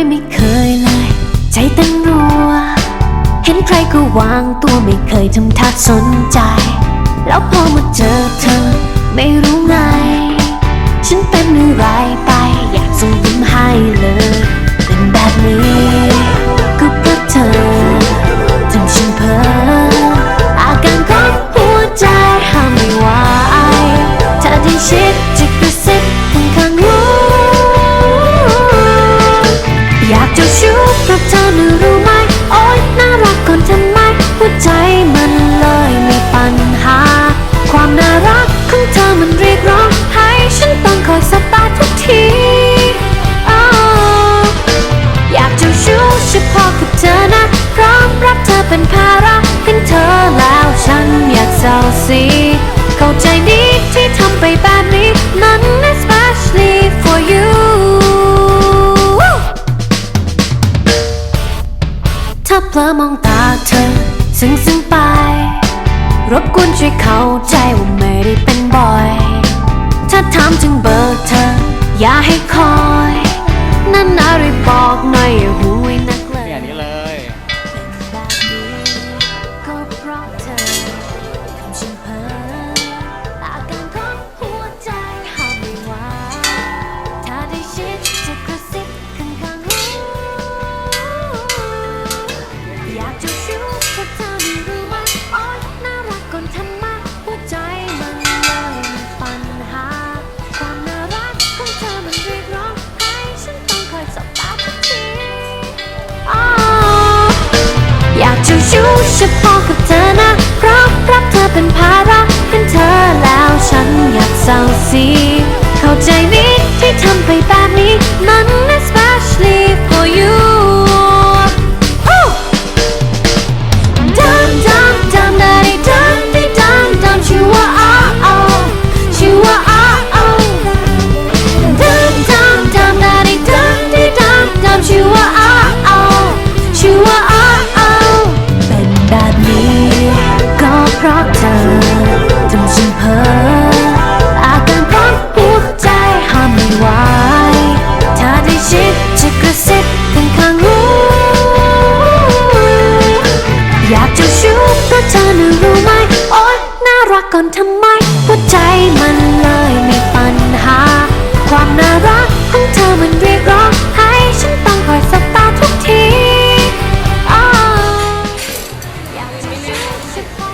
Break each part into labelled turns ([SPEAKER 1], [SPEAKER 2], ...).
[SPEAKER 1] ยไม่เคยเลย ใจเต้นรัว เห็นใครก็วางตัวไม่เคยทำท่าสนใจ แล้วพอมาเจอเธอ ไม่รู้ไง ฉันเป็นอะไรไป อยากส่งยิ้ม เศร้าสีเข้าใจดีที่ทำไปแบบนี้นั้น especially for you ถ้าเพลอมองตาเธอซึ้งซึ้งไป รบกวนช่วยเข้าใจว่าไม่ได้เป็นบ่อย ถ้าถามถึงเบอร์เธอ อย่าให้คอยารักก่อนทำไมหัวใจมันเลยมีปัญหา ความน่ารักของเธอมันเรียกร้องให้ฉันต้องคอยสบตาทุกทีอ้าวอยากจะชู้เฉพาะกับเธอนะเพราะรักเธอเป็นภาระเป็นเธอแล้วฉันอยากเศร้าสีเข้าใจนิดที่ทำไปแบบนี้นั้น especially for you ก่อนทำไมหัวใจมันเลยมีปัญหา ความน่ารักของเธอมันเรียกร้องให้ฉันต้องคอยสบตาทุกทีอ้าวอยากจะชู้เฉพาะกั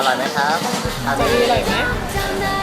[SPEAKER 1] อร่อยไห
[SPEAKER 2] มครับอาดี
[SPEAKER 3] อร่อยไหม